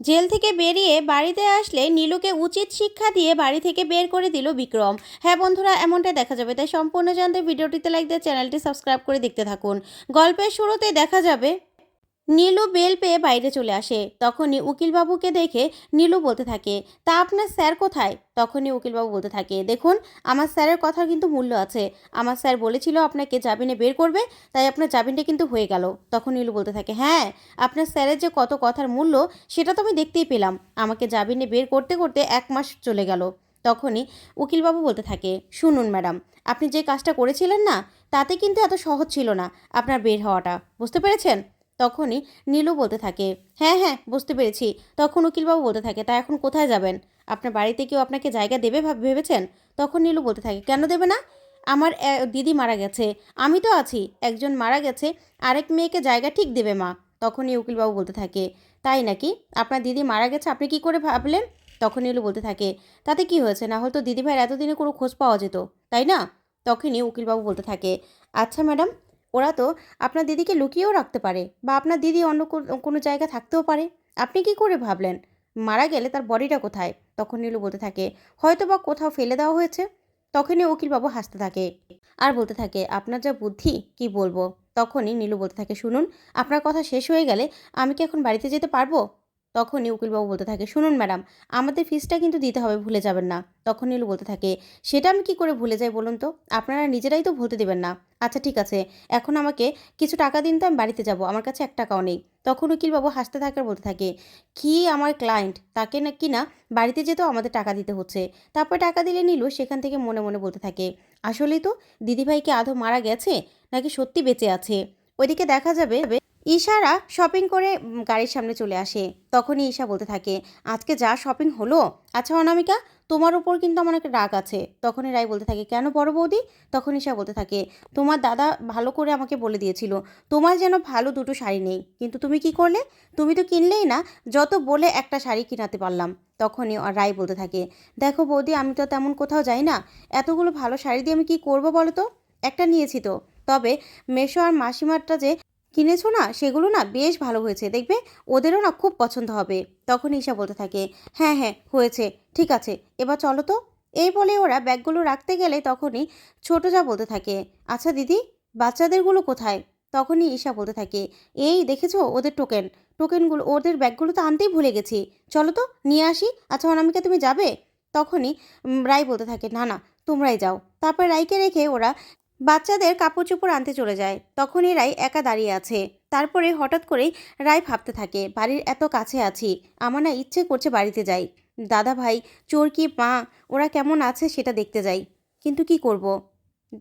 Jail থেকে বেরিয়ে বাড়িতে আসলে নীলুকে উচিত শিক্ষা দিয়ে বাড়ি থেকে বের করে দিল বিক্রম। হ্যাঁ বন্ধুরা, এমনটাই দেখা যাবে। তাই সম্পূর্ণ জানতে ভিডিওটিতে লাইক দিয়ে চ্যানেলটি সাবস্ক্রাইব করে দেখতে থাকুন। গল্পের শুরুতে দেখা যাবে নীলু বেল পেয়ে বাইরে চলে আসে। তখনই উকিলবাবুকে দেখে নীলু বলতে থাকে, তা আপনার স্যার কোথায়? তখনই উকিলবাবু বলতে থাকে, দেখুন, আমার স্যারের কথার কিন্তু মূল্য আছে। আমার স্যার বলেছিল আপনাকে জামিনে বের করবে, তাই আপনার জামিনটা কিন্তু হয়ে গেল। তখন নীলু বলতে থাকে হ্যাঁ আপনার স্যারের যে কত কথার মূল্য, সেটা তো আমি দেখতেই পেলাম। আমাকে জামিনে বের করতে করতে এক মাস চলে গেল। তখনই উকিলবাবু বলতে থাকে, শুনুন ম্যাডাম, আপনি যে কাজটা করেছিলেন না, তাতে কিন্তু এত সহজ ছিল না আপনার বের হওয়াটা, বুঝতে পেরেছেন? তখনই নীলু বলতে থাকে হ্যাঁ হ্যাঁ বুঝতে পেরেছি। তখন উকিলবাবু বলতে থাকে, তা এখন কোথায় যাবেন? আপনার বাড়িতে কেউ আপনাকে জায়গা দেবে ভাব- ভেবেছেন? তখন নীলু বলতে থাকে, কেন দেবে না? আমার দিদি মারা গেছে। আমি তো আছি, একজন মারা গেছে, আরেক মেয়েকে জায়গা ঠিক দেবে মা। তখনই উকিলবাবু বলতে থাকে, তাই নাকি? আপনার দিদি মারা গেছে, আপনি কি করে ভাবলেন? তখন নীলু বলতে থাকে, তাতে কি হয়েছে? না হয়তো দিদিভাইয়ের এতদিনে কোনো খোঁজ পাওয়া যেত, তাই না? তখনই উকিলবাবু বলতে থাকে আচ্ছা ম্যাডাম ওরা তো আপনার দিদিকে লুকিয়েও রাখতে পারে বা আপনার দিদি অন্য কোনো জায়গা থাকতেও পারে। আপনি কি করে ভাবলেন? মারা গেলে তার বডিটা কোথায়? তখন নীলু বলতে থাকে হয়তো বা কোথাও ফেলে দেওয়া হয়েছে। তখনই উকিলবাবু হাসতে থাকে আর বলতে থাকে, আপনার যা বুদ্ধি, কি বলব? তখনই নীলু বলতে থাকে, শুনুন, আপনার কথা শেষ হয়ে গেলে আমি কি এখন বাড়িতে যেতে পারব? তখনই উকিলবাবু বলতে থাকে, শুনুন ম্যাডাম, আমাদের ফিসটা কিন্তু দিতে হবে, ভুলে যাবেন না। তখন নীলু বলতে থাকে, সেটা আমি কি করে ভুলে যাই বলুন তো? আপনারা নিজেরাই তো ভুলতে দেবেন না। আচ্ছা ঠিক আছে, এখন আমাকে কিছু টাকা দিন তো, আমি বাড়িতে যাব, আমার কাছে এক টাকাও নেই। তখন উকিলবাবু হাসতে থাকে বলতে থাকে, কি আমার ক্লায়েন্ট তাকে না কি না বাড়িতে যেতেও আমাদের টাকা দিতে হচ্ছে। তারপর টাকা দিলে নিল সেখান থেকে মনে মনে বলতে থাকে, আসলেই তো দিদিভাইকে আধো মারা গেছে নাকি সত্যি বেঁচে আছে? ওইদিকে দেখা যাবে ঈশারা শপিং করে গাড়ির সামনে চলে আসে। তখনই ঈশা বলতে থাকে, আজকে যা শপিং হলো? আচ্ছা অনামিকা, তোমার উপর কিন্তু আমার একটা রাগ আছে। তখনই রায় বলতে থাকে, কেন বড় বৌদি? তখন ঈশা বলতে থাকে, তোমার দাদা ভালো করে আমাকে বলে দিয়েছিল, তোমার যেন ভালো দুটো শাড়ি নেই, কিন্তু তুমি কি করলে? তুমি তো কিনলেই না, যত বলে একটা শাড়ি কিনাতে পারলাম। তখনই রায় বলতে থাকে, দেখো বৌদি, আমি তো তেমন কোথাও যাই না, এতগুলো ভালো শাড়ি দিয়ে আমি কি করব বলো তো? একটা নিয়েছি তো। তবে মেশো আর মাসিমারটা যে কিনেছো না? সেগুলো না বেশ ভালো হয়েছে। দেখবে ওদেরও না খুব পছন্দ হবে। তখন ঈশা বলতে থাকে হ্যাঁ হ্যাঁ হয়েছে। ঠিক আছে, এবার চলো তো। এই বলে ওরা ব্যাগগুলো রাখতে গেলে তখনই ছোট যা বলতে থাকে আচ্ছা দিদি, বাচ্চাদেরগুলো কোথায়? তখনই ঈশা বলতে থাকে, এই দেখেছ ওদের টোকেন? টোকেনগুলো, ওদের ব্যাগগুলো তো আনতেই ভুলে গেছি। চলো তো, নিয়ে আসি। আচ্ছা অনামিকা, তুমি যাবে? তখনই রায় বলতে থাকে, না না, তোমরাই যাও। তারপর রাইকে রেখে ওরা বাচ্চাদের কাপড় চোপড় আনতে চলে যায়। তখনই রাই একা দাঁড়িয়ে আছে। তারপরে হঠাৎ করেই রায় ভাবতে থাকে, বাড়ির এত কাছে আছি, আমার না ইচ্ছে করছে বাড়িতে যাই। দাদা ভাই চোরকি মা, ওরা কেমন আছে সেটা দেখতে যাই। কিন্তু কি করব?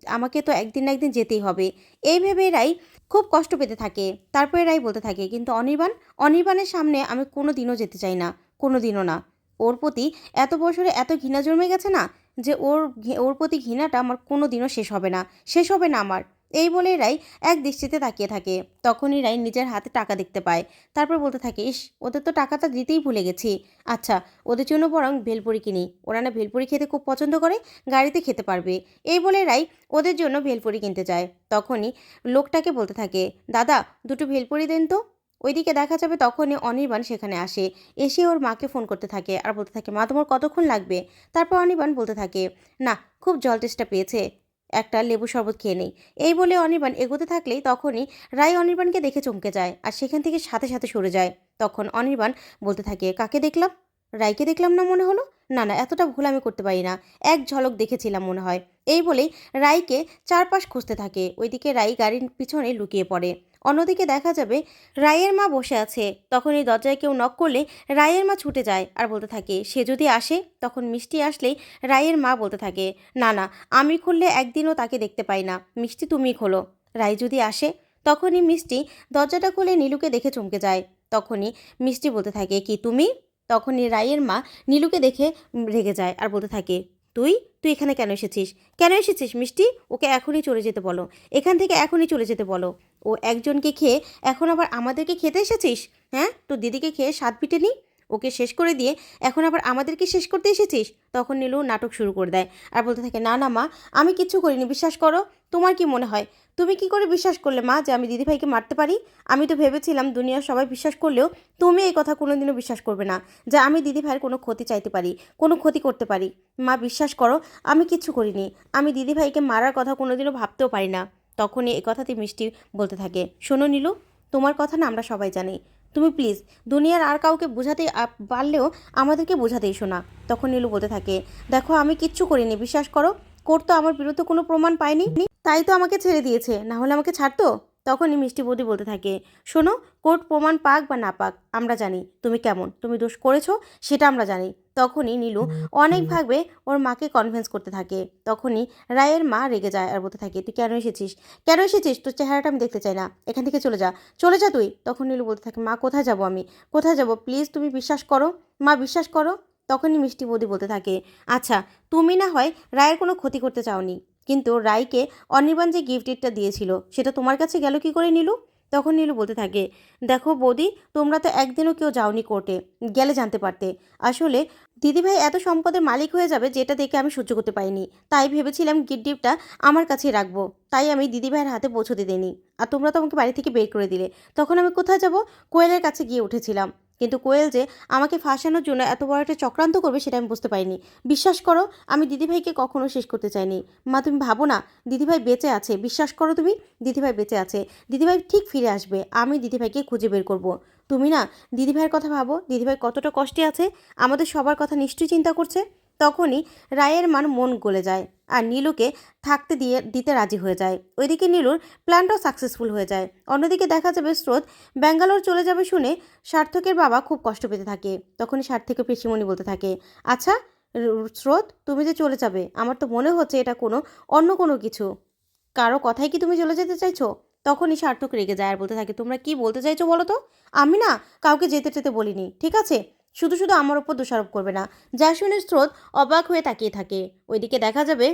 আমাকে তো একদিন না একদিন যেতেই হবে। এই ভেবে রাই খুব কষ্ট পেতে থাকে। তারপরে রাই বলতে থাকে, কিন্তু অনির্বাণ, অনির্বাণের সামনে আমি কোনো দিনও যেতে চাই না কোনো দিনও না। ওর প্রতি এত বছরে এত ঘৃণা জন্মে গেছে না যে ওর ওর প্রতি ঘৃণাটা আমার কোনো দিনও শেষ হবে না, শেষ হবে না আমার। এই বলে রাই এক দৃষ্টিতে তাকিয়ে থাকে। তখনই রাই নিজের হাতে টাকা দেখতে পায়। তারপর বলতে থাকে, ইস, ওদের তো টাকাটা দিতেই ভুলে গেছি। আচ্ছা ওদের জন্য বরং ভেলপুরি কিনি। ওরা না ভেলপুরি খেতে খুব পছন্দ করে, গাড়িতে খেতে পারবে। এই বলে রাই ওদের জন্য ভেলপুরি কিনতে যায়। তখনই লোকটাকে বলতে থাকে, দাদা, দুটো ভেলপুরি দেন তো। ওইদিকে দেখা যাবে তখনই অনির্বাণ সেখানে আসে। এসে ওর মাকে ফোন করতে থাকে আর বলতে থাকে, মা, তোমার কতক্ষণ লাগবে? তারপর অনির্বাণ বলতে থাকে, না, খুব জল তেষ্টা পেয়েছে। একটা লেবু শরবত খেয়ে নেই। এই বলে অনির্বাণ এগোতে থাকলেই তখনই রায় অনির্বাণকে দেখে চমকে যায় আর সেখান থেকে সাথে সাথে সরে যায়। তখন অনির্বাণ বলতে থাকে, কাকে দেখলাম? রায়কে দেখলাম না মনে হলো? না না, এতটা ভুল আমি করতে পারি না। এক ঝলক দেখেছিলাম মনে হয়। এই বলেই রাইকে চারপাশ খুঁজতে থাকে। ওইদিকে রাই গাড়ির পিছনে লুকিয়ে পড়ে। অন্যদিকে দেখা যাবে, রায়ের মা বসে আছে। তখন এই দরজায় কেউ নক করলে রায়ের মা ছুটে যায় আর বলতে থাকে, সে যদি আসে? তখন মিষ্টি আসলেই রায়ের মা বলতে থাকে, না না, আমি খুললে একদিনও তাকে দেখতে পাই না। মিষ্টি তুমি খোলো। রায় যদি আসে, তখনই মিষ্টি দরজাটা খুলে নীলুকে দেখে চমকে যায়। তখনই মিষ্টি বলতে থাকে, কি তুমি? তখনই রায়ের মা নীলুকে দেখে রেগে যায় আর বলতে থাকে, তুই? তুই এখানে কেন এসেছিস? কেন এসেছিস মিষ্টি? ওকে এখনই চলে যেতে বলো। এখান থেকে এখনই চলে যেতে বলো। ও একজনকে খেয়ে এখন আবার আমাদেরকে খেতে এসেছিস? হ্যাঁ? তোর দিদিকে খেয়ে স্বাদ পিটে নি ওকে শেষ করে দিয়ে এখন আবার আমাদেরকে শেষ করতে এসেছিস? তখন নীলু নাটক শুরু করে দেয় আর বলতে থাকে, না না, মা, আমি কিচ্ছু করিনি, বিশ্বাস করো। তোমার কি মনে হয়? তুমি কি করে বিশ্বাস করলে, মা, যে আমি দিদিভাইকে মারতে পারি? আমি তো ভেবেছিলাম দুনিয়ার সবাই বিশ্বাস করলেও তুমি এই কথা কোনোদিনও বিশ্বাস করবে না, যে আমি দিদিভাইয়ের কোনো ক্ষতি চাইতে পারি, কোনো ক্ষতি করতে পারি। মা, বিশ্বাস করো, আমি কিচ্ছু করিনি। আমি দিদিভাইকে মারার কথা কোনোদিনও ভাবতেও পারি না। তখনই এই কথাটি মিষ্টি বলতে থাকে। শোনো নীলু, তোমার কথা না আমরা সবাই জানি। তুমি প্লিজ দুনিয়ার আর কাউকে বোঝাতে পারলেও আমাদেরকে বোঝাতেই শোনা। তখন নীলু বলতে থাকে, দেখো, আমি কিচ্ছু করিনি, বিশ্বাস করো? কোর্ট তো আমার বিরুদ্ধে কোনো প্রমাণ পায়নি। তাই তো আমাকে ছেড়ে দিয়েছে, না হলে আমাকে ছাড়তো? তখনই মিষ্টি বৌদি বলতে থাকে, শোনো, কোর্ট প্রমাণ পাক বা না পাক, আমরা জানি। তুমি কেমন? তুমি দোষ করেছ, সেটা আমরা জানি। তখনই নীলু অনেকভাবে ওর মাকে কনভিন্স করতে থাকে। তখনই রায়ের মা রেগে যায় আর বলতে থাকে, তুই কেন এসেছিস? কেন এসেছিস? তোর চেহারাটা আমি দেখতে চাই না। এখান থেকে চলে যা। চলে যা তুই। তখন নীলু বলতে থাকে, মা, কোথায় যাব আমি? কোথায় যাব? প্লিজ তুমি বিশ্বাস করো। মা, বিশ্বাস করো? তখনই মিষ্টি বৌদি বলতে থাকে আচ্ছা তুমি না হয় রায়ের কোনো ক্ষতি করতে চাওনি। কিন্তু রায়কে অনির্বাণ যে গিফটেডটা দিয়েছিল, সেটা তোমার কাছে গেল কি করে নীলু? তখন নীলু বলতে থাকে, দেখো বৌদি, তোমরা তো একদিনও কেউ যাওনি কোর্টে গেলে জানতে পারতে। আসলে দিদিভাই এত সম্পদের মালিক হয়ে যাবে যেটা দেখে আমি সহ্য করতে পারিনি। তাই ভেবেছিলাম গিডডিপটা আমার কাছে রাখব। তাই আমি দিদিভাইয়ের হাতে পৌঁছতে দিইনি। আর তোমরা তো আমাকে বাড়ি থেকে বের করে দিলে। তখন আমি কোথায় যাব? কোয়েলের কাছে গিয়ে উঠেছিলাম। কিন্তু কোয়েল যে আমাকে ফাঁসানোর জন্য এত বড় একটা চক্রান্ত করবে সেটা আমি বুঝতে পারিনি। বিশ্বাস করো, আমি দিদিভাইকে কখনো শেষ করতে চাইনি। মা, তুমি ভাবো না, দিদিভাই বেঁচে আছে। বিশ্বাস করো তুমি, দিদিভাই বেঁচে আছে। দিদিভাই ঠিক ফিরে আসবে, আমি দিদিভাইকে খুঁজে বের করব। তুমি না, দিদিভাইয়ের কথা ভাবো, দিদিভাই কতটা কষ্টে আছে, আমাদের সবার কথা নিশ্চয়ই চিন্তা করছে। তখনই রায়ের মান মন গলে যায় আর নীলুকে থাকতে দিয়ে, দিতে রাজি হয়ে যায়। ওইদিকে নীলুর প্ল্যানটাও সাকসেসফুল হয়ে যায়। অন্যদিকে দেখা যাবে স্রোত ব্যাঙ্গালোর চলে যাবে শুনে সার্থকের বাবা খুব কষ্ট পেতে থাকে। তখনই সার্থকের পিসিমণি বলতে থাকে আচ্ছা স্রোত, তুমি যে চলে যাবে, আমার তো মনে হচ্ছে এটা কোনো অন্য কোনো কিছু। কারও কথাই কি তুমি চলে যেতে চাইছো? তখনই সার্থক রেগে যায় আর বলতে থাকে, তোমরা কি বলতে চাইছো বলো তো? আমি না কাউকে যেতে যেতে বলিনি, ঠিক আছে? শুধু শুধু আমার ওপর দোষারোপ করবে না। শুনে স্রোত অবাক হয়ে তাকিয়ে থাকে। ওইদিকে দেখা যাবে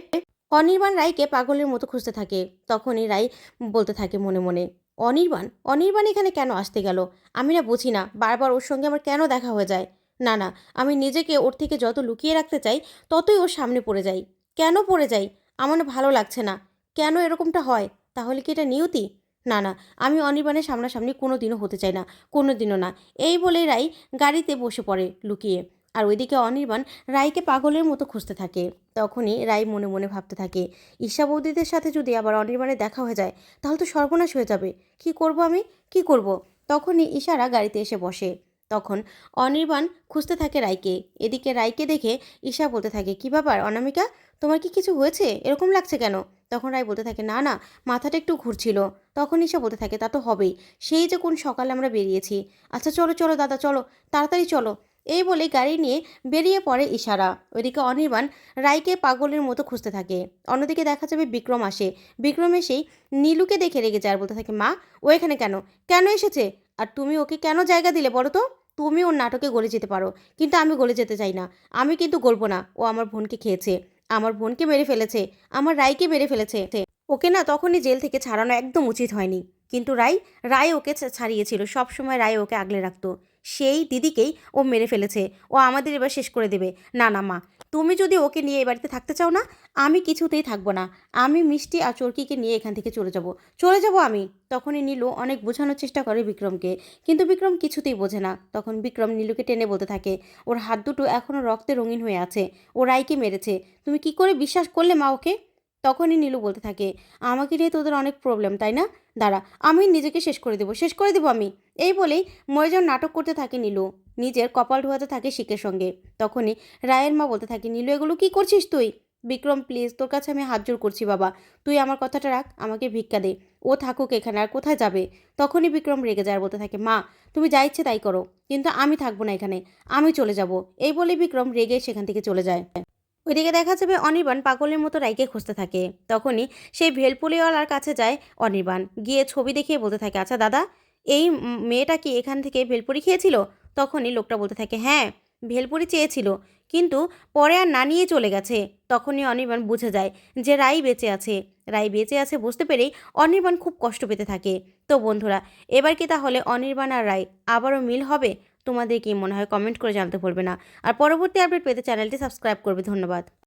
অনির্বাণ রায়কে পাগলের মতো খুঁজতে থাকে। তখনই রায় বলতে থাকে মনে মনে, অনির্বাণ অনির্বাণ এখানে কেন আসতে গেল? আমি না বুঝি না, বারবার ওর সঙ্গে আমার কেন দেখা হয়ে যায়? না না, আমি নিজেকে ওর থেকে যত লুকিয়ে রাখতে চাই, ততই ওর সামনে পড়ে যাই। কেন পড়ে যাই? আমার ভালো লাগছে না। কেন এরকমটা হয়? তাহলে কি এটা নিয়তি? না না, আমি অনির্বাণের সামনাসামনি কোনো দিনও হতে চাই না কোনো দিনও না। এই বলে রাই গাড়িতে বসে পড়ে লুকিয়ে। আর ওইদিকে অনির্বাণ রাইকে পাগলের মতো খুঁজতে থাকে। তখনই রাই মনে মনে ভাবতে থাকে, ঈশা বৌদিদের সাথে যদি আবার অনির্বাণের দেখা হয়ে যায়, তাহলে তো সর্বনাশ হয়ে যাবে। কি করব আমি? কি করব? তখনই ঈশারা গাড়িতে এসে বসে। তখন অনির্বাণ খুঁজতে থাকে রাইকে। এদিকে রাইকে দেখে ঈশা বলতে থাকে, কি ব্যাপার অনামিকা? তোমার কি কিছু হয়েছে? এরকম লাগছে কেন? তখন রায় বলতে থাকে, না না, মাথাটা একটু ঘুরছিল। তখন ঈশা বলতে থাকে, তা তো হবেই। সেই যে কোন সকালে আমরা বেরিয়েছি। আচ্ছা চলো চলো, দাদা, চলো, তাড়াতাড়ি চলো। এই বলে গাড়ি নিয়ে বেরিয়ে পড়ে ইশারা। ওইদিকে অনির্বাণ রায়কে পাগলের মতো খুঁজতে থাকে। অন্যদিকে দেখা যাবে বিক্রম আসে। বিক্রম এসেই নীলুকে দেখে রেগে যায় আর বলতে থাকে, মা, ও এখানে কেন? কেন এসেছে? আর তুমি ওকে কেন জায়গা দিলে বলো তো? তুমি ওর নাটকে গলে যেতে পারো। কিন্তু আমি গলে যেতে চাই না। আমি কিন্তু গলবো না। ও আমার বোনকে খেয়েছে। আমার বোনকে মেরে ফেলেছে, আমার রায়কে মেরে ফেলেছে। ওকে না তখনই জেল থেকে ছাড়ানো একদম উচিত হয়নি। কিন্তু রায় রায় ওকে ছাড়িয়েছিল সব সময় রায় ওকে আগলে রাখতো। সেই দিদিকেই ও মেরে ফেলেছে। ও আমাদের এবার শেষ করে দেবে। না না, মা তুমি যদি ওকে নিয়ে এই বাড়িতে থাকতে চাও না, আমি কিছুতেই থাকব না। আমি মিষ্টি আর চরকিকে নিয়ে এখান থেকে চলে যাব। চলে যাব আমি। তখনই নীলু অনেক বোঝানোর চেষ্টা করে বিক্রমকে। কিন্তু বিক্রম কিছুতেই বোঝে না। তখন বিক্রম নীলুকে টেনে বলতে থাকে, ওর হাত দুটো এখনও রক্তে রঙিন হয়ে আছে। ও রাইকে মেরেছে। তুমি কি করে বিশ্বাস করলে মা ওকে? তখনই নীলু বলতে থাকে, আমাকে নিয়ে তোদের অনেক প্রবলেম তাই না? দাঁড়া আমি নিজেকে শেষ করে দেবো, শেষ করে দেবো আমি। এই বলেই ময়জন নাটক করতে থাকে নীলু। নিজের কপাল ধোয়াতে থাকে শিকের সঙ্গে। তখনই রায়ের মা বলতে থাকে, নীলু, এগুলো কি করছিস তুই? বিক্রম প্লিজ তোর কাছে আমি হাত জোর করছি, বাবা। তুই আমার কথাটা রাখ, আমাকে ভিক্ষা দে। ও থাকুক এখানে, আর কোথায় যাবে? তখনই বিক্রম রেগে যায় বলতে থাকে, মা, তুমি যা ইচ্ছে তাই করো, কিন্তু আমি থাকব না এখানে, আমি চলে যাব। এই বলে বিক্রম রেগে সেখান থেকে চলে যায়। ওইদিকে দেখা যাবে অনির্বাণ পাগলের মতো রাইকে খুঁজতে থাকে। তখনই সেই ভেলপুলিওয়ালার কাছে যায় অনির্বাণ। গিয়ে ছবি দেখিয়ে বলতে থাকে আচ্ছা দাদা, এই মেয়েটা কি এখান থেকে ভেলপুরি খেয়েছিল? তখনই লোকটা বলতে থাকে হ্যাঁ ভেলপুরি চেয়েছিল, কিন্তু পরে আর না নিয়ে চলে গেছে। তখনই অনির্বাণ বুঝে যায় যে রাই বেঁচে আছে। রাই বেঁচে আছে বুঝতে পেরেই অনির্বাণ খুব কষ্ট পেতে থাকে। তো বন্ধুরা, এবার কি তাহলে অনির্বাণ আর রাই আবারও মিল হবে? তোমাদের কি মনে হয় কমেন্ট করে জানতে ভুলবে না। আর পরবর্তী আপডেট পেতে চ্যানেলটি সাবস্ক্রাইব করবে। ধন্যবাদ।